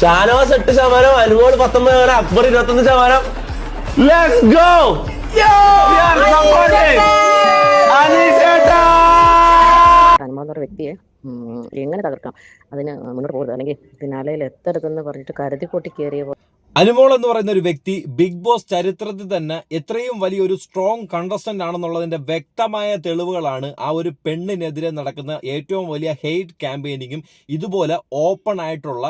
ഷാനവാസ് എട്ട് ശതമാനം അനുമോൾ പത്തൊമ്പത് ശതമാനം അക്ബർ ഇരുപത്തൊന്ന് ശതമാനം. ലെറ്റ്സ് ഗോ ഹനുമാൻ വ്യക്തിയെ എങ്ങനെ തകർക്കാം? അതിന് മുന്നോട്ട് പോകരുത്. അല്ലെങ്കിൽ പിന്നാലയിൽ എത്തരുതെന്ന് പറഞ്ഞിട്ട് കരുതി കൂട്ടി കയറിയ പോലെ അനുമോൾ എന്ന് പറയുന്ന ഒരു വ്യക്തി ബിഗ് ബോസ് ചരിത്രത്തിൽ തന്നെ എത്രയും വലിയൊരു സ്ട്രോങ് കണ്ടസ്റ്റന്റ് ആണെന്നുള്ളതിന്റെ വ്യക്തമായ തെളിവുകളാണ് ആ ഒരു പെണ്ണിനെതിരെ നടക്കുന്ന ഏറ്റവും വലിയ ഹെയ്റ്റ് ക്യാമ്പയിനിങ്ങും ഇതുപോലെ ഓപ്പൺ ആയിട്ടുള്ള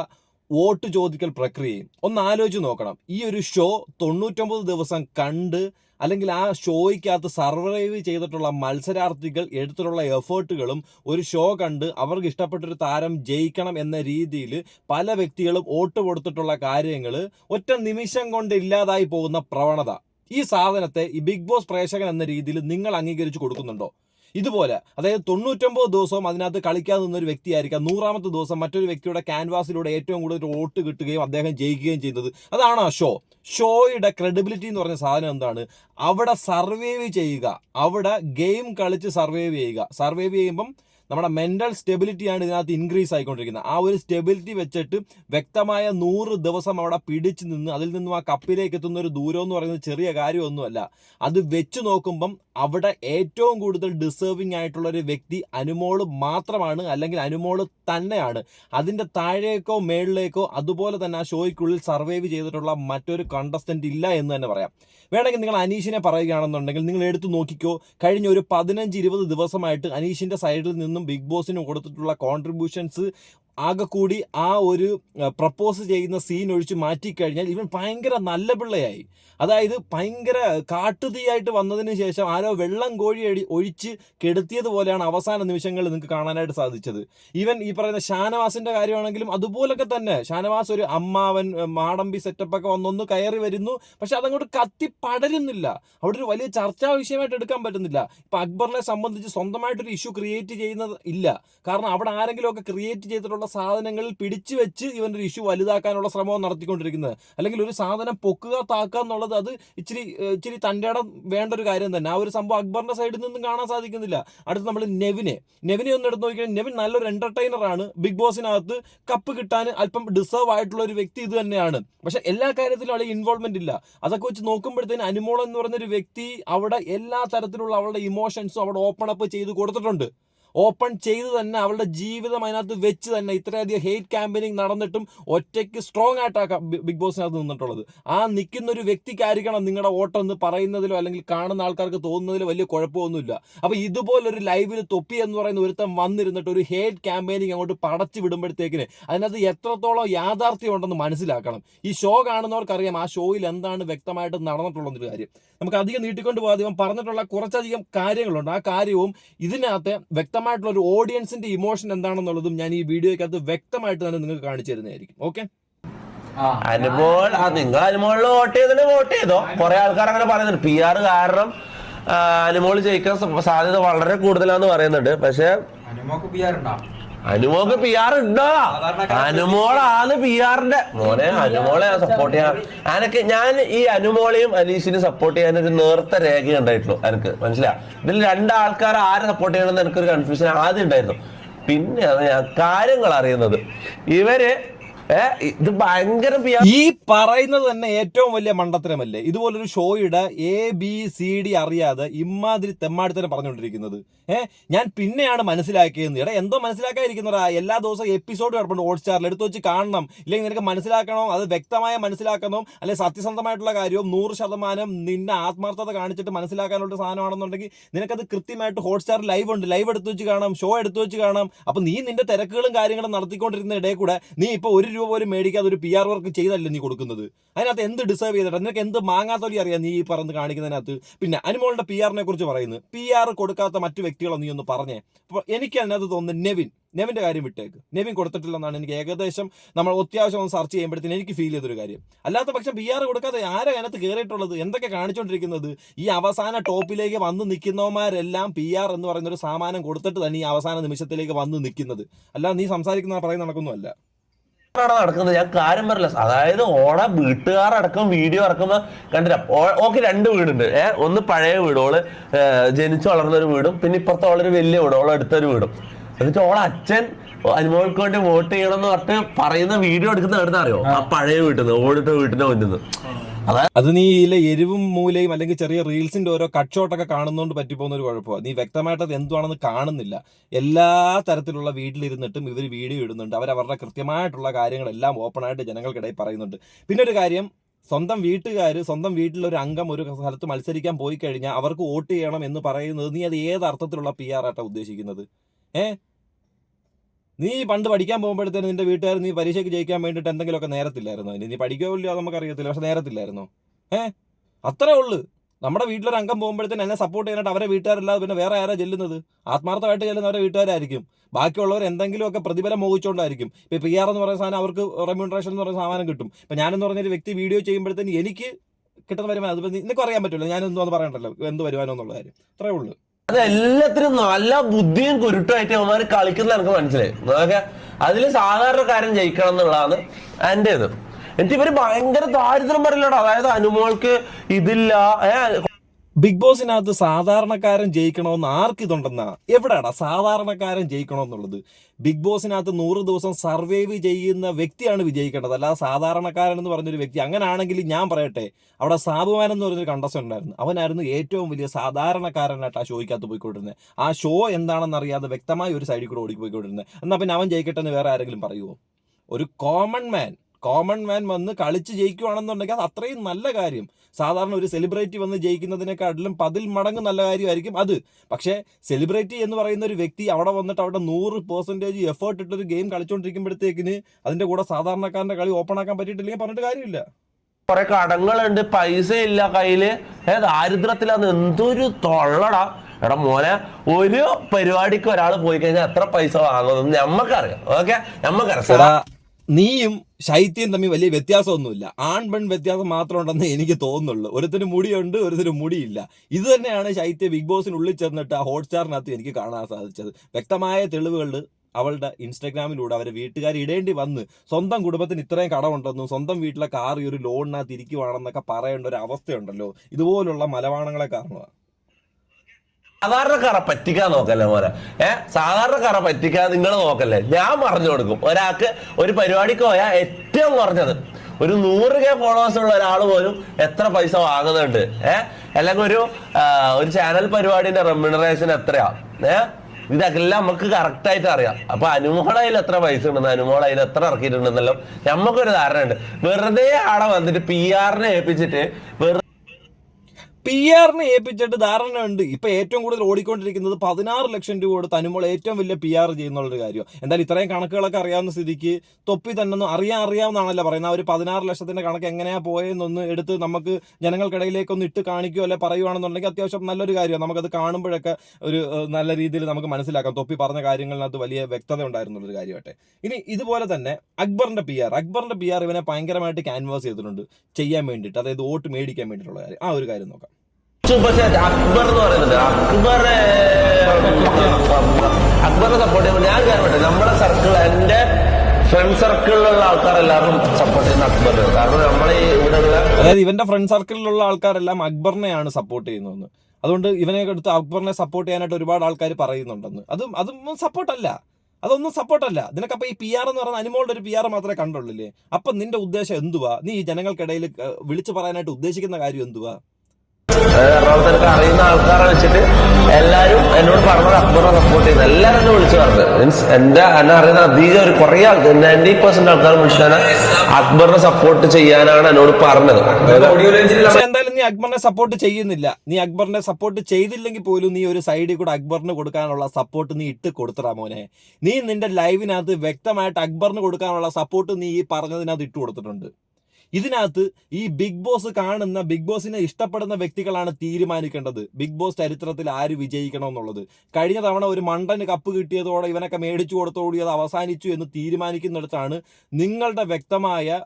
വോട്ട് ചോദിക്കൽ പ്രക്രിയയും ഒന്ന് ആലോചിച്ച് നോക്കണം. ഈ ഒരു ഷോ തൊണ്ണൂറ്റൊമ്പത് ദിവസം കണ്ട് അല്ലെങ്കിൽ ആ ഷോയ്ക്കകത്ത് സർവൈവ് ചെയ്തിട്ടുള്ള മത്സരാർത്ഥികൾ എടുത്തിട്ടുള്ള എഫേർട്ടുകളും ഒരു ഷോ കണ്ട് അവർക്ക് ഇഷ്ടപ്പെട്ടൊരു താരം ജയിക്കണം എന്ന രീതിയിൽ പല വ്യക്തികളും വോട്ട് കൊടുത്തിട്ടുള്ള കാര്യങ്ങൾ ഒറ്റ നിമിഷം കൊണ്ട് ഇല്ലാതായി പോകുന്ന പ്രവണത. ഈ സാധനത്തെ ഈ ബിഗ് ബോസ് പ്രേക്ഷകൻ എന്ന രീതിയിൽ നിങ്ങൾ അംഗീകരിച്ചു കൊടുക്കുന്നുണ്ടോ? ഇതുപോലെ അതായത് തൊണ്ണൂറ്റൊമ്പത് ദിവസവും അതിനകത്ത് കളിക്കാതെ നിന്നൊരു വ്യക്തിയായിരിക്കാം. നൂറാമത്തെ ദിവസം മറ്റൊരു വ്യക്തിയുടെ ക്യാൻവാസിലൂടെ ഏറ്റവും കൂടുതൽ വോട്ട് കിട്ടുകയും അദ്ദേഹം ജയിക്കുകയും ചെയ്യുന്നത്. അതാണ് ആ ഷോ. ഷോയുടെ ക്രെഡിബിലിറ്റി എന്ന് പറഞ്ഞ സാധനം എന്താണ്? അവിടെ സർവൈവ് ചെയ്യുക. അവിടെ ഗെയിം കളിച്ച് സർവൈവ് ചെയ്യുക. സർവൈവ് ചെയ്യുമ്പം നമ്മുടെ മെന്റൽ സ്റ്റെബിലിറ്റിയാണ് ഇതിനകത്ത് ഇൻക്രീസ് ആയിക്കൊണ്ടിരിക്കുന്നത്. ആ ഒരു സ്റ്റെബിലിറ്റി വെച്ചിട്ട് വ്യക്തമായ നൂറ് ദിവസം അവിടെ പിടിച്ചു നിന്ന് അതിൽ നിന്നും ആ കപ്പിലേക്ക് എത്തുന്ന ഒരു ദൂരം എന്ന് പറയുന്നത് ചെറിയ കാര്യമൊന്നുമല്ല. അത് വെച്ച് നോക്കുമ്പം അവിടെ ഏറ്റവും കൂടുതൽ ഡിസേർവിംഗ് ആയിട്ടുള്ള ഒരു വ്യക്തി അനുമോൾ മാത്രമാണ് അല്ലെങ്കിൽ അനുമോൾ തന്നെയാണ്. അതിന്റെ താഴേക്കോ മേളിലേക്കോ അതുപോലെ തന്നെ ആ ഷോയ്ക്കുള്ളിൽ സർവൈവ് ചെയ്തിട്ടുള്ള മറ്റൊരു കണ്ടസ്റ്റന്റ് ഇല്ല എന്ന് തന്നെ പറയാം. വേണമെങ്കിൽ നിങ്ങൾ അനീഷിനെ പറയുകയാണെന്നുണ്ടെങ്കിൽ നിങ്ങൾ എടുത്തു നോക്കിക്കോ. കഴിഞ്ഞ ഒരു പതിനഞ്ച് ഇരുപത് ദിവസമായിട്ട് അനീഷിന്റെ സൈഡിൽ നിന്നും ബിഗ് ബോസിന് കൊടുത്തിട്ടുള്ള കോൺട്രിബ്യൂഷൻസ് ആകെ കൂടി ആ ഒരു പ്രപ്പോസ് ചെയ്യുന്ന സീൻ ഒഴിച്ച് മാറ്റിക്കഴിഞ്ഞാൽ ഇവൻ ഭയങ്കര നല്ല പിള്ളയായി. അതായത് ഭയങ്കര കാട്ടുതീയായിട്ട് വന്നതിന് ശേഷം ആരോ വെള്ളം കോഴി അടി ഒഴിച്ച് കെടുത്തിയതുപോലെയാണ് അവസാന നിമിഷങ്ങൾ നിങ്ങൾക്ക് കാണാനായിട്ട് സാധിച്ചത്. ഈവൻ ഈ പറയുന്ന ഷാനവാസിന്റെ കാര്യമാണെങ്കിലും അതുപോലൊക്കെ തന്നെ. ഷാനവാസ് ഒരു അമ്മാവൻ മാടമ്പി സെറ്റപ്പൊക്കെ വന്നൊന്ന് കയറി വരുന്നു. പക്ഷെ അതങ്ങോട്ട് കത്തി പടരുന്നില്ല. അവിടെ ഒരു വലിയ ചർച്ചാ വിഷയമായിട്ട് എടുക്കാൻ പറ്റുന്നില്ല. ഇപ്പൊ അക്ബറിനെ സംബന്ധിച്ച് സ്വന്തമായിട്ടൊരു ഇഷ്യൂ ക്രിയേറ്റ് ചെയ്യുന്നത് ഇല്ല. കാരണം അവിടെ ആരെങ്കിലും ഒക്കെ ക്രിയേറ്റ് ചെയ്തിട്ടുള്ള സാധനങ്ങളിൽ പിടിച്ചു വെച്ച് ഇവന്റെ ഇഷ്യൂ വലുതാക്കാനുള്ള ശ്രമവും നടത്തിക്കൊണ്ടിരിക്കുന്നത്. അല്ലെങ്കിൽ ഒരു സാധനം പൊക്കുക താക്കുക എന്നുള്ളത് അത് ഇച്ചിരി ഇച്ചിരി തന്റെ ഇടം വേണ്ട ഒരു കാര്യം തന്നെ. ആ ഒരു സംഭവം അക്ബറിന്റെ സൈഡിൽ നിന്നും കാണാൻ സാധിക്കുന്നില്ല. അടുത്ത് നമ്മൾ നെവിനെ. നെവിനെ ഒന്ന് എടുത്ത് നോക്കിയാൽ നെവിൻ നല്ലൊരു എന്റർടൈനർ ആണ്. ബിഗ് ബോസിനകത്ത് കപ്പ് കിട്ടാൻ അല്പം ഡിസേർവ് ആയിട്ടുള്ള ഒരു വ്യക്തി ഇത് തന്നെയാണ്. പക്ഷേ എല്ലാ കാര്യത്തിലും അവളെ ഇൻവോൾവ്മെന്റ് ഇല്ല. അതൊക്കെ വെച്ച് നോക്കുമ്പോഴത്തേന് അനുമോൾ എന്ന് പറയുന്ന ഒരു വ്യക്തി അവിടെ എല്ലാ തരത്തിലുള്ള അവളുടെ ഇമോഷൻസും അവിടെ ഓപ്പൺ അപ്പ് ചെയ്ത് കൊടുത്തിട്ടുണ്ട്. ഓപ്പൺ ചെയ്ത് തന്നെ അവളുടെ ജീവിതം അതിനകത്ത് വെച്ച് തന്നെ ഇത്രയധികം ഹെയ്റ്റ് ക്യാമ്പയിനിങ് നടന്നിട്ടും ഒറ്റയ്ക്ക് സ്ട്രോങ് ആയിട്ടാണ് ബിഗ് ബോസിനകത്ത് നിന്നിട്ടുള്ളത്. ആ നിൽക്കുന്ന ഒരു വ്യക്തിക്കായിരിക്കണം നിങ്ങളുടെ ഓട്ടം പറയുന്നതിലോ അല്ലെങ്കിൽ കാണുന്ന ആൾക്കാർക്ക് തോന്നുന്നതിലോ വലിയ കുഴപ്പമൊന്നുമില്ല. അപ്പൊ ഇതുപോലൊരു ലൈവിൽ തൊപ്പി എന്ന് പറയുന്ന ഒരുത്തം വന്നിരുന്നിട്ട് ഒരു ഹെയ്റ്റ് ക്യാമ്പയിനിങ് അങ്ങോട്ട് പടച്ചു വിടുമ്പോഴത്തേക്കിന് അതിനകത്ത് എത്രത്തോളം യാഥാർത്ഥ്യം ഉണ്ടെന്ന് മനസ്സിലാക്കണം. ഈ ഷോ കാണുന്നവർക്കറിയാം ആ ഷോയിൽ എന്താണ് വ്യക്തമായിട്ട് നടന്നിട്ടുള്ളൊരു കാര്യം. നമുക്ക് അധികം നീട്ടിക്കൊണ്ട് പോകാതെ പറഞ്ഞിട്ടുള്ള കുറച്ചധികം കാര്യങ്ങളുണ്ട്. ആ കാര്യവും ഇതിനകത്ത് വ്യക്തമായിട്ടുള്ള ഒരു ഓഡിയൻസിന്റെ ഇമോഷൻ എന്താണെന്നുള്ളതും ഞാൻ ഈ വീഡിയോയ്ക്കകത്ത് വ്യക്തമായിട്ട് തന്നെ നിങ്ങൾക്ക് കാണിച്ചു തരുന്നതായിരിക്കും. ഓക്കെ അനുമോൾ ആ നിങ്ങൾ അനുമോളിൽ വോട്ട് ചെയ്തതിന് വോട്ട് ചെയ്തോ? കുറെ ആൾക്കാർ അങ്ങനെ പറയുന്നുണ്ട്. പി ആർ കാരണം അനുമോൾ ജയിക്കാൻ സാധ്യത വളരെ കൂടുതലാന്ന് പറയുന്നുണ്ട്. പക്ഷെ അനുമോക്ക് പി ആർ ഉണ്ടോ? അനുമോളാണ് പി ആറിന്റെ മോനെ അനുമോളെ ഞാൻ സപ്പോർട്ട് ചെയ്യാൻ അനക്ക് ഞാൻ ഈ അനുമോളെയും അനീഷിനെയും സപ്പോർട്ട് ചെയ്യാൻ ഒരു നേർത്ത രേഖ ഉണ്ടായിട്ടുള്ളൂ എനിക്ക് മനസ്സിലാ? ഇതിൽ രണ്ടാൾക്കാർ ആരെ സപ്പോർട്ട് ചെയ്യണമെന്ന് എനിക്കൊരു കൺഫ്യൂഷൻ ആദ്യം ഉണ്ടായിരുന്നു. പിന്നെയാണ് ഞാൻ കാര്യങ്ങൾ അറിയുന്നത്. ഇവർ ഇത് ഭയങ്കര ഈ പറയുന്നത് തന്നെ ഏറ്റവും വലിയ മണ്ടത്തരമല്ലേ? ഇതുപോലൊരു ഷോയുടെ എ ബി സി ഡി അറിയാതെ ഇമ്മാതിരി തെമ്മാടിത്തരം പറഞ്ഞുകൊണ്ടിരിക്കുന്നത്. ഏഹ് ഞാൻ പിന്നെയാണ് മനസ്സിലാക്കിയത് എടാ എന്തോ മനസ്സിലാക്കാതിരിക്കുന്നതാ എല്ലാ ദിവസവും എപ്പിസോഡ് കിടപ്പുണ്ട് ഹോട്ട്സ്റ്റാറിൽ എടുത്തു വെച്ച് കാണണം. ഇല്ലെങ്കിൽ നിനക്ക് മനസ്സിലാക്കണോ? അത് വ്യക്തമായ മനസ്സിലാക്കണോ. അല്ലെങ്കിൽ സത്യസന്ധമായിട്ടുള്ള കാര്യവും നൂറ് ശതമാനം നിന്നെ ആത്മാർത്ഥത കാണിച്ചിട്ട് മനസ്സിലാക്കാനുള്ള സാധനമാണെന്നുണ്ടെങ്കിൽ നിനക്കത് കൃത്യമായിട്ട് ഹോട്ട്സ്റ്റാർ ലൈവ് ഉണ്ട്. ലൈവ് എടുത്തു വെച്ച് കാണാം. ഷോ എടുത്തു വെച്ച് കാണാം. അപ്പൊ നീ നിന്റെ തിരക്കുകളും കാര്യങ്ങളും നടത്തിക്കൊണ്ടിരുന്ന ഇടയിൽ കൂടെ നീ ഇപ്പൊ ഒരു രൂപ പോലും മേടിക്കാതെ ഒരു പി ആർ വർക്ക് ചെയ്തല്ലേ നീ കൊടുക്കുന്നത്? അതിനകത്ത് എന്ത് ഡിസേർവ് ചെയ്തിട്ട്? നിനക്ക് എന്ത് മാങ്ങാത്തോലി അറിയാം നീ ഈ പറഞ്ഞ് കാണിക്കുന്നതിനകത്ത്? പിന്നെ അനുമോളുടെ പി ആറിനെ കുറിച്ച് പറയുന്നത് പി ആർ കൊടുക്കാത്ത മറ്റു വ്യക്തികളോ നീ ഒന്ന് പറഞ്ഞേ. അപ്പോൾ എനിക്ക് അതിനകത്ത് തോന്നുന്നത് നെവിൻ. നെവിന്റെ കാര്യം വിട്ടേക്ക്. നെവിൻ കൊടുത്തിട്ടില്ലെന്നാണ് എനിക്ക് ഏകദേശം നമ്മൾ അത്യാവശ്യം ഒന്ന് സെർച്ച് ചെയ്യുമ്പോഴത്തേന് എനിക്ക് ഫീൽ ചെയ്തൊരു കാര്യം. അല്ലാത്ത പക്ഷം പി ആർ കൊടുക്കാതെ ആരെ അതിനകത്ത് കയറിയിട്ടുള്ളത് എന്തൊക്കെ കാണിച്ചുകൊണ്ടിരിക്കുന്നത് ഈ അവസാന ടോപ്പിലേക്ക് വന്ന് നിൽക്കുന്നവന്മാരെല്ലാം പി ആർ എന്ന് പറയുന്ന ഒരു സാമാനം കൊടുത്തിട്ട് തന്നെ ഈ അവസാന നിമിഷത്തിലേക്ക് വന്ന് നിൽക്കുന്നത്. അല്ലാതെ നീ സംസാരിക്കുന്ന പറയുന്ന നടക്കുന്നതല്ല ആണ് നടക്കുന്നത്? ഞാൻ കാര്യം പറയില്ല അതായത് ഓളെ വീട്ടുകാരടക്കം വീഡിയോ ഇറക്കുമ്പോൾ കണ്ടില്ല. ഓക്കെ രണ്ട് വീടുണ്ട്. ഏഹ് ഒന്ന് പഴയ വീട്. ഓൾ ജനിച്ചു വളർന്ന ഒരു വീടും പിന്നെ ഇപ്പുറത്തെ ഓളൊരു വലിയ വീട് ഓളെ അടുത്തൊരു വീടും. എന്നിട്ട് ഓളെ അച്ഛൻ അനുമോൾക്ക് വേണ്ടി വോട്ട് ചെയ്യണം എന്ന് പറഞ്ഞിട്ട് പറയുന്ന വീഡിയോ എടുക്കുന്ന എവിടുന്ന അറിയോ? ആ. പഴയ വീട്ടിൽ നിന്ന് ഓടിട്ട വീട്ടിന്റെ മുന്നിൽ നിന്ന് അത് നീ ഇതിലെ എരിവും മൂലയും അല്ലെങ്കിൽ ചെറിയ റീൽസിന്റെ ഓരോ കട്ട് ഷോട്ടൊക്കെ കാണുന്നതുകൊണ്ട് പറ്റിപ്പോകുന്ന ഒരു കുഴപ്പമാണ് നീ വ്യക്തമായിട്ട് അത് എന്തുവാണെന്ന് കാണുന്നില്ല. എല്ലാ തരത്തിലുള്ള വീട്ടിലിരുന്നിട്ടും ഇവർ വീഡിയോ ഇടുന്നുണ്ട്. അവർ അവരുടെ കൃത്യമായിട്ടുള്ള കാര്യങ്ങളെല്ലാം ഓപ്പൺ ആയിട്ട് ജനങ്ങൾക്കിടയിൽ പറയുന്നുണ്ട്. പിന്നെ ഒരു കാര്യം സ്വന്തം വീട്ടുകാർ സ്വന്തം വീട്ടിലൊരു അംഗം ഒരു സ്ഥലത്ത് മത്സരിക്കാൻ പോയി കഴിഞ്ഞാൽ അവർക്ക് വോട്ട് ചെയ്യണം എന്ന് പറയുന്നത് നീ അത് ഏത് അർത്ഥത്തിലുള്ള പി ആർ ആട്ടാണ് ഉദ്ദേശിക്കുന്നത്? ഏ? നീ പണ്ട് പഠിക്കാൻ പോകുമ്പോഴത്തേന് നിന്റെ വീട്ടുകാർ നീ പരീക്ഷയ്ക്ക് ജയിക്കാൻ വേണ്ടിയിട്ട് എന്തെങ്കിലുമൊക്കെ നേരത്തില്ലായിരുന്നോ? നീ പഠിക്കോ ഇല്ലയോ അത് നമുക്കറിയത്തില്ല പക്ഷെ നേരത്തില്ലായിരുന്നോ? ഏ? അത്രേ ഉള്ളു. നമ്മുടെ വീട്ടിലൊരു അംഗം പോകുമ്പോഴത്തേന് എന്നെ സപ്പോർട്ട് ചെയ്യാനായിട്ട് അവരെ വീട്ടുകാരല്ലാതെ പിന്നെ വേറെ ആരാ ചെല്ലുന്നത്? ആത്മാർത്ഥമായിട്ട് ചെല്ലുന്ന അവരെ വീട്ടുകാരായിരിക്കും. ബാക്കിയുള്ളവർ എന്തെങ്കിലുമൊക്കെ പ്രതിഫലം മോഹിച്ചുകൊണ്ടായിരിക്കും ഇപ്പൊ പി ആർ എന്ന് പറയുന്ന സാധനം അവർക്ക് റെമ്യൂണറേഷൻ എന്ന് പറയുന്ന സാധനം കിട്ടും. ഇപ്പം ഞാനെന്ന് പറഞ്ഞൊരു വ്യക്തി വീഡിയോ ചെയ്യുമ്പോഴത്തേന് എനിക്ക് കിട്ടുന്ന വരുമാനം അത് നിനക്ക് അറിയാൻ പറ്റില്ല. ഞാനൊന്നും അത് പറയണ്ടല്ലോ? എന്ത് വരുമാനം എന്നുള്ള കാര്യം. അത്രേ ഉള്ളൂ. അത് എല്ലാത്തിനും നല്ല ബുദ്ധിയും കുരുട്ടുമായിട്ട് അവന്മാർ കളിക്കുന്ന എനിക്ക് മനസ്സിലായി. നോക്കെ അതിൽ സാധാരണക്കാരൻ ജയിക്കണം എന്നുള്ളതാണ് എന്റെ ഇത് എന്നിട്ട് ഇവർ ഭയങ്കര ദാരിദ്ര്യം പറയില്ലട്ടോ അതായത് അനുമോൾക്ക് ഇതില്ല. ഏ ബിഗ് ബോസിനകത്ത് സാധാരണക്കാരൻ ജയിക്കണമെന്ന് ആർക്കിതുണ്ടെന്നാ? എവിടെയാടാ സാധാരണക്കാരൻ ജയിക്കണമെന്നുള്ളത്? ബിഗ് ബോസിനകത്ത് നൂറ് ദിവസം സർവൈവ് ചെയ്യുന്ന വ്യക്തിയാണ് വിജയിക്കേണ്ടത്. അല്ലാതെ സാധാരണക്കാരൻ എന്ന് പറഞ്ഞൊരു വ്യക്തി അങ്ങനെയാണെങ്കിൽ ഞാൻ പറയട്ടെ അവിടെ സാബുമാൻ എന്ന് പറഞ്ഞൊരു കണ്ടസ്റ്റന്റ് ഉണ്ടായിരുന്നു. അവനായിരുന്നു ഏറ്റവും വലിയ സാധാരണക്കാരനായിട്ട് ആ ഷോയ്ക്കകത്ത് പോയിക്കൊണ്ടിരുന്നത്. ആ ഷോ എന്താണെന്ന് അറിയാതെ വ്യക്തമായ ഒരു സൈഡിൽ കൂടെ ഓടിപ്പോയിക്കൊണ്ടിരുന്നത്. എന്നാൽ പിന്നെ അവൻ ജയിക്കട്ടെ എന്ന് വേറെ ആരെങ്കിലും പറയുമോ ഒരു കോമൺ മാൻ കോമൺ മാൻ വന്ന് കളിച്ച് ജയിക്കുവാണെന്നുണ്ടെങ്കിൽ അത് അത്രയും നല്ല കാര്യം. സാധാരണ ഒരു സെലിബ്രിറ്റി വന്ന് ജയിക്കുന്നതിനെക്കാട്ടിലും പതിൽ മടങ്ങ് നല്ല കാര്യമായിരിക്കും അത്. പക്ഷേ സെലിബ്രിറ്റി എന്ന് പറയുന്ന ഒരു വ്യക്തി അവിടെ വന്നിട്ട് അവിടെ നൂറ് പെർസെന്റേജ് എഫേർട്ട് ഇട്ടൊരു ഗെയിം കളിച്ചുകൊണ്ടിരിക്കുമ്പോഴത്തേക്കിന് അതിന്റെ കൂടെ സാധാരണക്കാരന്റെ കളി ഓപ്പൺ ആക്കാൻ പറ്റിയിട്ടില്ലെങ്കിൽ പറഞ്ഞിട്ട് കാര്യമില്ല. കുറെ കടങ്ങളുണ്ട് പൈസ ഇല്ല കയ്യിൽ. ഏ ദാരിദ്ര്യത്തിലാന്ന് എന്തൊരു തൊള്ളടാ. എടാ മോനെ ഒരു പരിപാടിക്ക് ഒരാൾ പോയി കഴിഞ്ഞാൽ എത്ര പൈസ വാങ്ങുന്നു നമ്മക്കറിയാം ഓക്കെ? നമ്മക്കറിയാം നീയും ശൈത്യം തമ്മിൽ വലിയ വ്യത്യാസമൊന്നുമില്ല. ആൺ പെൺ വ്യത്യാസം മാത്രം ഉണ്ടെന്ന് എനിക്ക് തോന്നുന്നുള്ളൂ. ഒരുത്തിന് മുടിയുണ്ട് ഒരുത്തിന് മുടിയില്ല. ഇത് തന്നെയാണ് ശൈത്യ ബിഗ് ബോസിനുള്ളിൽ ചെന്നിട്ട് ആ ഹോട്ട്സ്റ്റാറിനകത്ത് എനിക്ക് കാണാൻ സാധിച്ചത്. വ്യക്തമായ തെളിവുകൾ അവളുടെ ഇൻസ്റ്റാഗ്രാമിലൂടെ അവരെ വീട്ടുകാർ ഇടേണ്ടി വന്ന് സ്വന്തം കുടുംബത്തിന് ഇത്രയും കടമുണ്ടെന്നും സ്വന്തം വീട്ടിലെ കാർ ഈ ഒരു ലോണിനകത്ത് ഇരിക്കുവാണെന്നൊക്കെ പറയേണ്ട ഒരു അവസ്ഥയുണ്ടല്ലോ. ഇതുപോലുള്ള മലവാണങ്ങളെ കാരണമാണ് സാധാരണക്കാരെ പറ്റിക്കാൻ നോക്കല്ലേ മോനെ? ഏഹ് സാധാരണക്കാരെ പറ്റിക്കാൻ നിങ്ങൾ നോക്കല്ലേ? ഞാൻ പറഞ്ഞു കൊടുക്കും. ഒരാൾക്ക് ഒരു പരിപാടിക്ക് പോയാൽ ഏറ്റവും കുറഞ്ഞത് ഒരു നൂറ് കെ ഫോളോവേഴ്സ് ഉള്ള ഒരാൾ പോലും എത്ര പൈസ വാങ്ങുന്നുണ്ട്. ഏഹ് അല്ലെങ്കിൽ ഒരു ഒരു ചാനൽ പരിപാടിന്റെ റെമ്യൂണറേഷൻ എത്രയാ? ഏഹ് ഇതെല്ലാം നമുക്ക് കറക്റ്റ് ആയിട്ട് അറിയാം. അപ്പൊ അനുമോളയിൽ എത്ര പൈസ ഉണ്ടെന്ന് അനുമോളയിൽ എത്ര ഇറക്കിയിട്ടുണ്ടെന്നല്ലോ നമുക്കൊരു ധാരണ ഉണ്ട് വെറുതെ ആടെ വന്നിട്ട് പി ആറിനെ ഏൽപ്പിച്ചിട്ട് വെറുതെ പി ആറിനെ ഏൽപ്പിച്ചിട്ട് ധാരണ ഉണ്ട് ഇപ്പൊ ഏറ്റവും കൂടുതൽ ഓടിക്കൊണ്ടിരിക്കുന്നത് പതിനാറ് ലക്ഷം രൂപ കൊടുത്ത് അനുമോൾ ഏറ്റവും വലിയ പി ആർ ചെയ്യുന്നുള്ളൊരു കാര്യം. എന്തായാലും ഇത്രയും കണക്കുകളൊക്കെ അറിയാവുന്ന സ്ഥിതിക്ക് തൊപ്പി തന്നെ അറിയാൻ അറിയാവുന്നതാണല്ലോ പറയുന്നത്. ആ ഒരു പതിനാറ് ലക്ഷത്തിന്റെ കണക്ക് എങ്ങനെയാ പോയെന്നൊന്ന് എടുത്ത് നമുക്ക് ജനങ്ങൾക്കിടയിലേക്ക് ഒന്ന് ഇട്ട് കാണിക്കുകയോ അല്ലെ പറയുവാണെന്നുണ്ടെങ്കിൽ അത്യാവശ്യം നല്ലൊരു കാര്യമാണ്. നമുക്കത് കാണുമ്പോഴൊക്കെ ഒരു നല്ല രീതിയിൽ നമുക്ക് മനസ്സിലാക്കാം. തൊപ്പി പറഞ്ഞ കാര്യങ്ങളിനകത്ത് വലിയ വ്യക്തത ഉണ്ടായിരുന്നുള്ളൊരു കാര്യമായിട്ട് ഇനി ഇതുപോലെ തന്നെ അക്ബറിന്റെ പി ആർ അക്ബറിന്റെ പി ആർ ഇവനെ ഭയങ്കരമായിട്ട് ക്യാൻവാസ് ചെയ്തിട്ടുണ്ട്. ചെയ്യാൻ വേണ്ടിയിട്ട്. അതായത് വോട്ട് മേടിക്കാൻ വേണ്ടിയിട്ടുള്ള കാര്യം. ആ ഒരു കാര്യം നോക്കാം. ചാറ്റ് അക്ബർ എന്ന് പറയുന്നത് അക്ബർ അക്ബറിനെ സപ്പോർട്ട് ചെയ്യുമ്പോൾ ഞാൻ കയറട്ടെ നമ്മുടെ സർക്കിൾ എന്റെ ഫ്രണ്ട് സർക്കിളിലുള്ള ആൾക്കാരെല്ലാവരും സപ്പോർട്ട് ചെയ്യുന്ന അക്ബർ കാരണം നമ്മളെ ഇവിടെയുള്ള അതായത് ഇവന്റെ ഫ്രണ്ട് സർക്കിളിലുള്ള ആൾക്കാരെല്ലാം അക്ബറിനെയാണ് സപ്പോർട്ട് ചെയ്യുന്നതെന്ന്. അതുകൊണ്ട് ഇവനെ എടുത്ത് അക്ബറിനെ സപ്പോർട്ട് ചെയ്യാനായിട്ട് ഒരുപാട് ആൾക്കാർ പറയുന്നുണ്ടെന്ന്. അതും അതും സപ്പോർട്ടല്ല അതൊന്നും സപ്പോർട്ടല്ല നിനക്കപ്പോ ഈ പി ആർ എന്ന് പറയുന്ന അനുമോളുടെ ഒരു പി ആർ മാത്രമേ കണ്ടുള്ളില്ലേ? അപ്പൊ നിന്റെ ഉദ്ദേശം എന്തുവാ? നീ ഈ ജനങ്ങൾക്കിടയിൽ വിളിച്ചു പറയാനായിട്ട് ഉദ്ദേശിക്കുന്ന കാര്യം എന്തുവാ? എറണാകുളത്തൊക്കെ അറിയുന്ന ആൾക്കാരെ വെച്ചിട്ട് എല്ലാരും എന്നോട് പറഞ്ഞത് അക്ബറിനെ സപ്പോർട്ട് ചെയ്യുന്നത് എല്ലാരും എന്നെ വിളിച്ചു പറഞ്ഞത്. മീൻസ് എന്റെ എന്നെ അറിയുന്ന അധികം ഒരു കുറെ ആൾക്കാർ നയന്റി പെർസെന്റ് ആൾക്കാർ വിളിച്ചാൽ അക്ബറിനെ സപ്പോർട്ട് ചെയ്യാനാണ് എന്നോട് പറഞ്ഞത്. എന്തായാലും നീ അക്ബറിനെ സപ്പോർട്ട് ചെയ്യുന്നില്ല. നീ അക്ബറിനെ സപ്പോർട്ട് ചെയ്തില്ലെങ്കിൽ പോലും നീ ഒരു സൈഡിൽ കൂടെ അക്ബറിന് കൊടുക്കാനുള്ള സപ്പോർട്ട് നീ ഇട്ട് കൊടുത്തടാ മോനെ. നീ നിന്റെ ലൈവിനകത്ത് വ്യക്തമായിട്ട് അക്ബറിന് കൊടുക്കാനുള്ള സപ്പോർട്ട് നീ ഈ പറഞ്ഞതിനകത്ത് ഇട്ട് കൊടുത്തിട്ടുണ്ട്. ഇതിനകത്ത് ഈ ബിഗ് ബോസ് കാണുന്ന ബിഗ് ബോസിനെ ഇഷ്ടപ്പെടുന്ന വ്യക്തികളാണ് തീരുമാനിക്കേണ്ടത്. ബിഗ് ബോസ് ചരിത്രത്തിൽ ആര് വിജയിക്കണം എന്നുള്ളത് കഴിഞ്ഞ തവണ ഒരു മണ്ടന് കപ്പ് കിട്ടിയതോടെ ഇവനൊക്കെ മേടിച്ചു കൊടുത്തോടി അത് അവസാനിച്ചു എന്ന് തീരുമാനിക്കുന്നിടത്താണ് നിങ്ങളുടെ വ്യക്തമായ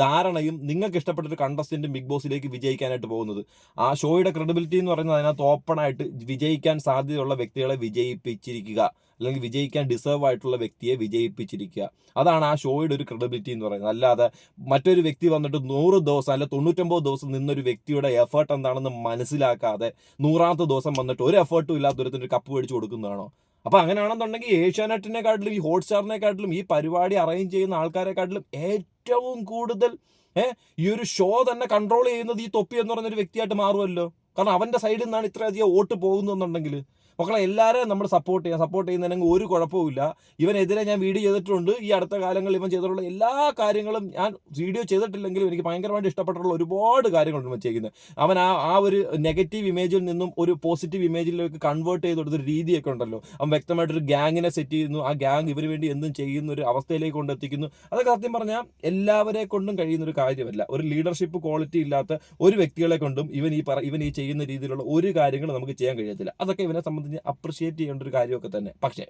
ധാരണയും നിങ്ങൾക്ക് ഇഷ്ടപ്പെട്ട ഒരു ബിഗ് ബോസിലേക്ക് വിജയിക്കാനായിട്ട് പോകുന്നത്. ആ ഷോയുടെ ക്രെഡിബിലിറ്റി എന്ന് പറയുന്നത് അതിനകത്ത് ഓപ്പൺ ആയിട്ട് വിജയിക്കാൻ സാധ്യതയുള്ള വ്യക്തികളെ വിജയിപ്പിച്ചിരിക്കുക. അല്ലെങ്കിൽ വിജയിക്കാൻ ഡിസേർവ് ആയിട്ടുള്ള വ്യക്തിയെ വിജയിപ്പിച്ചിരിക്കുക. അതാണ് ആ ഷോയുടെ ഒരു ക്രെഡിബിലിറ്റി എന്ന് പറയുന്നത്. അല്ലാതെ മറ്റൊരു വ്യക്തി വന്നിട്ട് നൂറ് ദിവസം അല്ല തൊണ്ണൂറ്റൊമ്പത് ദിവസം നിന്നൊരു വ്യക്തിയുടെ എഫേർട്ട് എന്താണെന്ന് മനസ്സിലാക്കാതെ നൂറാമത്തെ ദിവസം വന്നിട്ട് ഒരു എഫേർട്ടും ഇല്ലാത്ത ഒരു കപ്പ് മേടിച്ചു കൊടുക്കുന്നതാണോ? അപ്പൊ അങ്ങനെയാണെന്നുണ്ടെങ്കിൽ ഏഷ്യാനെറ്റിനെക്കാട്ടിലും ഈ ഹോട്ട്സ്റ്റാറിനെക്കാട്ടിലും ഈ പരിപാടി അറേഞ്ച് ചെയ്യുന്ന ആൾക്കാരെക്കാട്ടിലും ഏറ്റവും കൂടുതൽ ഏഹ് ഈ ഒരു ഷോ തന്നെ കൺട്രോൾ ചെയ്യുന്നത് ഈ തൊപ്പി എന്ന് പറഞ്ഞൊരു വ്യക്തിയായിട്ട് മാറുമല്ലോ. കാരണം അവന്റെ സൈഡിൽ നിന്നാണ് ഇത്രയധികം വോട്ട് പോകുന്നുണ്ടെങ്കിൽ മക്കളെ എല്ലാവരെയും നമ്മൾ സപ്പോർട്ട് ചെയ്യാം. സപ്പോർട്ട് ചെയ്യുന്നതിനെങ്കിൽ ഒരു കുഴപ്പമില്ല ഇവനെതിരെ ഞാൻ വീഡിയോ ചെയ്തിട്ടുണ്ട്. ഈ അടുത്ത കാലങ്ങളിൽ ഇവൻ ചെയ്തിട്ടുള്ള എല്ലാ കാര്യങ്ങളും ഞാൻ വീഡിയോ ചെയ്തിട്ടില്ലെങ്കിലും എനിക്ക് ഭയങ്കരമായിട്ട് ഇഷ്ടപ്പെട്ടിട്ടുള്ള ഒരുപാട് കാര്യങ്ങളുണ്ട് ചെയ്യുന്നത്. അവൻ ആ ആ ഒരു നെഗറ്റീവ് ഇമേജിൽ നിന്നും ഒരു പോസിറ്റീവ് ഇമേജിലേക്ക് കൺവേർട്ട് ചെയ്ത് കൊടുത്തൊരു രീതിയൊക്കെ ഉണ്ടല്ലോ. അവൻ വ്യക്തമായിട്ടൊരു ഗ്യാങ്ങിനെ സെറ്റ് ചെയ്യുന്നു. ആ ഗ്യാങ് ഇവന് വേണ്ടി എന്തും ചെയ്യുന്ന ഒരു അവസ്ഥയിലേക്ക് കൊണ്ടെത്തിക്കുന്നു അതൊക്കെ സത്യം പറഞ്ഞാൽ എല്ലാവരെ കൊണ്ടും കഴിയുന്ന ഒരു കാര്യമല്ല. ഒരു ലീഡർഷിപ്പ് ക്വാളിറ്റി ഇല്ലാത്ത ഒരു വ്യക്തികളെ കൊണ്ടും ഇവൻ ഈ പറ ഇവൻ ഈ ചെയ്യുന്ന രീതിയിലുള്ള ഒരു കാര്യങ്ങൾ നമുക്ക് ചെയ്യാൻ കഴിയത്തില്ല. അതൊക്കെ ഇവനെ സംബന്ധിച്ച് അപ്രിഷിയേറ്റ് ചെയ്യേണ്ട ഒരു കാര്യമൊക്കെ തന്നെ. പക്ഷേ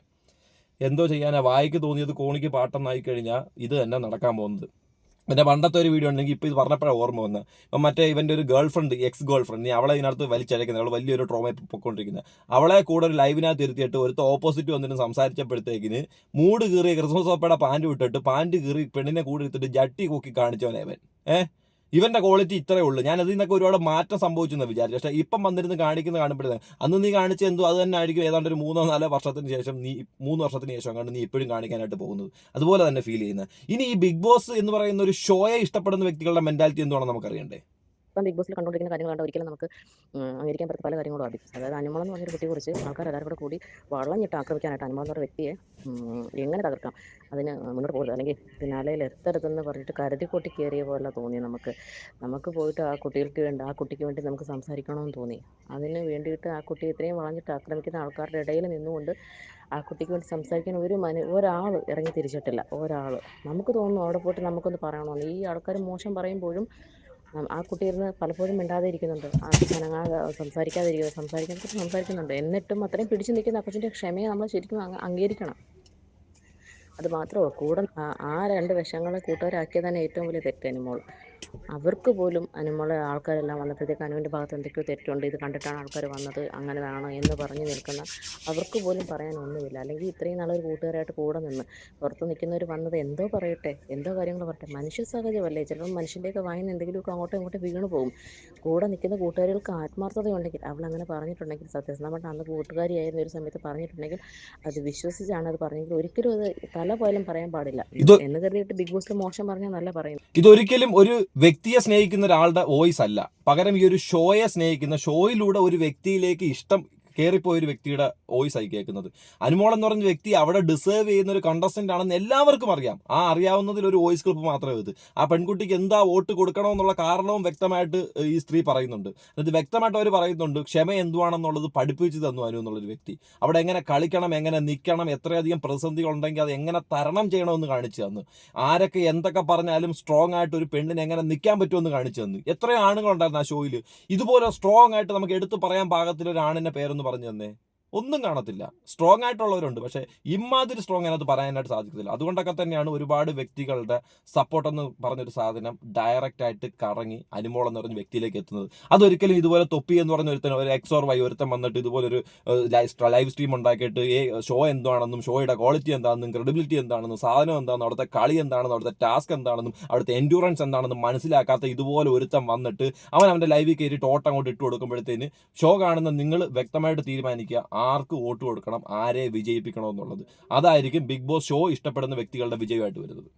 എന്തോ ചെയ്യാനാ? വായിക്ക് തോന്നിയത് കോണിക്ക് പാട്ടെന്നായി കഴിഞ്ഞാൽ ഇത് തന്നെ നടക്കാൻ പോകുന്നത്. പിന്നെ പണ്ടത്തെ ഒരു വീഡിയോ ഉണ്ടെങ്കിൽ ഇപ്പോൾ ഇത് പറഞ്ഞപ്പോഴാണ് ഓർമ്മ വന്നത് ഇപ്പം മറ്റേ ഇവന്റെ ഒരു girlfriend ex girlfriend അവളെ ഇതിനകത്ത് വലിച്ചഴക്കുന്നത് അവൾ വലിയൊരു ട്രോമ പൊയ്ക്കൊണ്ടിരിക്കുന്നത് അവളെ കൂടെ ഒരു ലൈവിനകത്ത് ഇരുത്തിയിട്ട് ഒരുത്ത ഓപ്പോസിറ്റ് വന്നിട്ട് സംസാരിച്ചപ്പോഴത്തേക്കിന് മൂട് കീറിയ ക്രിസ്മസ് ഓപ്പയുടെ പാന്റ് വിട്ടിട്ട് പാന്റ് കീറി പെണ്ണിനെ കൂടെ എടുത്തിട്ട് ജട്ടി കൂക്കി കാണിച്ചവനെ അവൻ ഏഹ് ഇവന്റെ ക്വാളിറ്റി ഇത്രയേ ഉള്ളൂ. ഞാൻ നിന്നൊക്കെ ഒരുപാട് മാറ്റം സംഭവിച്ചു എന്ന് വിചാരിച്ചു. പക്ഷേ ഇപ്പം വന്നിരുന്ന് കാണിക്കുന്ന കാണുമ്പോഴേ അന്ന് നീ കാണിച്ച എന്തോ അത് തന്നെ ആയിരിക്കും ഏതാണ്ട് ഒരു മൂന്നോ നാലോ വർഷത്തിന് ശേഷം നീ മൂന്ന് വർഷത്തിന് ശേഷം കണ്ട് നീ ഇപ്പോഴും കാണിക്കാനായിട്ട് പോകുന്നത്. അതുപോലെ തന്നെ ഫീൽ ചെയ്യുന്നത്. ഇനി ഈ ബിഗ് ബോസ് എന്ന് പറയുന്ന ഒരു ഷോയെ ഇഷ്ടപ്പെടുന്ന വ്യക്തികളുടെ മെന്റാലിറ്റി എന്തുവാണെന്ന് നമുക്കറിയണ്ടേ? ഇപ്പം ബിഗ് ബോസിൽ കണ്ടുകൊണ്ടിരിക്കുന്ന കാര്യങ്ങൾ കണ്ട് ഒരിക്കലും നമുക്ക് അംഗീകരിക്കാൻ പറ്റാത്ത പല കാര്യങ്ങളും ആദ്യം അതായത് അനുമോളം എന്ന് പറഞ്ഞൊരു കുട്ടിയെ കുറിച്ച് ആൾക്കാർ എല്ലാവരും കൂടെ കൂടി വളഞ്ഞിട്ട് ആക്രമിക്കാനായിട്ട് അനുമോളം എന്ന് പറഞ്ഞ വ്യക്തിയെ എങ്ങനെ തകർക്കാം? അതിന് മുന്നോട്ട് പോകരുത് അല്ലെങ്കിൽ പിന്നാലയിൽ എത്തരുതെന്ന് പറഞ്ഞിട്ട് കരുതി കൊട്ടി കയറിയ പോലെ തോന്നി നമുക്ക്? നമുക്ക് പോയിട്ട് ആ കുട്ടികൾക്ക് വേണ്ടി ആ കുട്ടിക്ക് വേണ്ടി നമുക്ക് സംസാരിക്കണമെന്ന് തോന്നി. അതിന് വേണ്ടിയിട്ട് ആ കുട്ടി ഇത്രയും വളഞ്ഞിട്ട് ആക്രമിക്കുന്ന ആൾക്കാരുടെ ഇടയിൽ നിന്നുകൊണ്ട് ആ കുട്ടിക്ക് വേണ്ടി സംസാരിക്കാൻ ഒരു മനു ഒരാൾ ഇറങ്ങി തിരിച്ചിട്ടില്ല. ഒരാൾ. നമുക്ക് തോന്നുന്നു അവിടെ പോയിട്ട് നമുക്കൊന്ന് പറയണമെന്ന്. ഈ ആൾക്കാർ മോശം പറയുമ്പോഴും ആ കുട്ടി ഇരുന്ന് പലപ്പോഴും മിണ്ടാതെ ഇരിക്കുന്നുണ്ട് ആ അനങ്ങാതെ സംസാരിക്കാതിരിക്കുക സംസാരിക്കാൻ സംസാരിക്കുന്നുണ്ട്. എന്നിട്ടും അത്രയും പിടിച്ചു നിൽക്കുന്ന അപ്പച്ചന്റെ ക്ഷമയെ നമ്മൾ ശരിക്കും അംഗ- അംഗീകരിക്കണം. അത് മാത്രമോ കൂടെ ആ- രണ്ട് വിഷങ്ങളെ കൂട്ടുകാരാക്കിയത് തന്നെ ഏറ്റവും വലിയ തെറ്റ് അനുമോൾ അവർക്ക് പോലും അനുമോളെ ആൾക്കാരെല്ലാം വന്നപ്പോഴത്തേക്ക് അനുവിന്റെ ഭാഗത്ത് എന്തൊക്കെയോ തെറ്റുണ്ട്. ഇത് കണ്ടിട്ടാണ് ആൾക്കാർ വന്നത്. അങ്ങനെയാണ് എന്ന് പറഞ്ഞു നിൽക്കുന്ന അവർക്ക് പോലും പറയാനൊന്നുമില്ല അല്ലെങ്കിൽ ഇത്രയും നാളൊരു കൂട്ടുകാരായിട്ട് കൂടെ നിന്ന് പുറത്ത് നിൽക്കുന്നവർ വന്നത് എന്തോ പറയട്ടെ എന്തോ കാര്യങ്ങൾ പറയട്ടെ. മനുഷ്യ സഹജമല്ലേ? ചിലപ്പോൾ മനുഷ്യന്റെയൊക്കെ വായിന്ന് എന്തെങ്കിലുമൊക്കെ അങ്ങോട്ടും ഇങ്ങോട്ടും വീണ് പോകും. കൂടെ നിൽക്കുന്ന കൂട്ടുകാരികൾക്ക് ആത്മാർത്ഥതയുണ്ടെങ്കിൽ അവൾ അങ്ങനെ പറഞ്ഞിട്ടുണ്ടെങ്കിൽ സത്യസന്ധമായിട്ട് അന്ന് കൂട്ടുകാരിയായിരുന്ന ഒരു സമയത്ത് പറഞ്ഞിട്ടുണ്ടെങ്കിൽ അത് വിശ്വസിച്ചാണ് അത് പറഞ്ഞെങ്കിൽ ഒരിക്കലും അത് തല പോലും പറയാൻ പാടില്ല. എന്ന് കരുതിയിട്ട് ബിഗ് ബോസ് മോശം പറഞ്ഞാൽ നല്ല പറയും ഇതൊരിക്കലും ഒരു വ്യക്തിയെ സ്നേഹിക്കുന്ന ഒരാളുടെ വോയിസ് അല്ല. പകരം ഈ ഒരു ഷോയെ സ്നേഹിക്കുന്ന ഷോയിലൂടെ ഒരു വ്യക്തിയിലേക്ക് ഇഷ്ടം കയറിപ്പോയ ഒരു വ്യക്തിയുടെ വോയിസ് ആയി കേൾക്കുന്നത്. അനുമോൾ എന്ന് പറഞ്ഞ വ്യക്തി അവിടെ ഡിസേർവ് ചെയ്യുന്ന ഒരു കണ്ടസ്റ്റന്റ് ആണെന്ന് എല്ലാവർക്കും അറിയാം. ആ അറിയാവുന്നതിൽ ഒരു വോയിസ് ക്ലിപ്പ് മാത്രമേ ഇത് ആ പെൺകുട്ടിക്ക് എന്താ വോട്ട് കൊടുക്കണമെന്നുള്ള കാരണവും വ്യക്തമായിട്ട് ഈ സ്ത്രീ പറയുന്നുണ്ട്. അത് വ്യക്തമായിട്ട് അവർ പറയുന്നുണ്ട് ക്ഷമ എന്തുവാണെന്നുള്ളത് പഠിപ്പിച്ചു തന്നു അനു എന്നുള്ളൊരു വ്യക്തി. അവിടെ എങ്ങനെ കളിക്കണം എങ്ങനെ നിൽക്കണം എത്രയധികം പ്രതിസന്ധികൾ ഉണ്ടെങ്കിൽ അത് എങ്ങനെ തരണം ചെയ്യണമെന്ന് കാണിച്ചു തന്നു. ആരൊക്കെ എന്തൊക്കെ പറഞ്ഞാലും സ്ട്രോങ് ആയിട്ട് ഒരു പെണ്ണിനെ എങ്ങനെ നിൽക്കാൻ പറ്റുമെന്ന് കാണിച്ചു തന്നു. എത്രയോ ആണുങ്ങളുണ്ടായിരുന്നു ആ ഷോയിൽ ഇതുപോലെ സ്ട്രോങ് ആയിട്ട് നമുക്ക് എടുത്തു പറയാൻ പാകത്തിൽ ഒരു ആണിന്റെ പേരൊന്ന് പറഞ്ഞു തന്നെ. ഒന്നും കാണത്തില്ല. സ്ട്രോങ് ആയിട്ടുള്ളവരുണ്ട്. പക്ഷേ ഇമാതിരി സ്ട്രോങ് അതിനകത്ത് പറയാനായിട്ട് സാധിക്കത്തില്ല. അതുകൊണ്ടൊക്കെ തന്നെയാണ് ഒരുപാട് വ്യക്തികളുടെ സപ്പോർട്ട് എന്ന് പറഞ്ഞൊരു സാധനം ഡയറക്റ്റ് ആയിട്ട് കറങ്ങി അനുമോൾ എന്ന് പറഞ്ഞ വ്യക്തിയിലേക്ക് എത്തുന്നത്. അതൊരിക്കലും ഇതുപോലെ തൊപ്പി എന്ന് പറഞ്ഞ ഒരുത്തൻ ഒരു എക്സോർ വൈ ഒരുത്തൻ വന്നിട്ട് ഇതുപോലെ ഒരു ലൈവ് സ്ട്രീം ഉണ്ടാക്കിയിട്ട് ഏ ഷോ എന്താണെന്നും ഷോയുടെ ക്വാളിറ്റി എന്താണെന്നും ക്രെഡിബിലിറ്റി എന്താണെന്നും സാധനം എന്താണെന്നും അവിടുത്തെ കളി എന്താണെന്നും അവിടുത്തെ ടാസ്ക് എന്താണെന്നും അവിടുത്തെ എൻഡ്യൂറൻസ് എന്താണെന്നും മനസ്സിലാക്കാത്ത ഇതുപോലെ ഒരുത്തൻ വന്നിട്ട് അവൻ അവന്റെ ലൈവിൽ കയറിയിട്ട് ഓട്ടം അങ്ങോട്ട് ഇട്ട് കൊടുക്കുമ്പോഴത്തേന് ഷോ കാണുന്ന നിങ്ങൾ വ്യക്തമായിട്ട് തീരുമാനിക്കുക. ആർക്ക് വോട്ട് കൊടുക്കണം ആരെ വിജയിപ്പിക്കണം എന്നുള്ളത് അതായിരിക്കും ബിഗ് ബോസ് ഷോ ഇഷ്ടപ്പെടുന്ന വ്യക്തികളുടെ വിജയമായിട്ട് വരുന്നത്.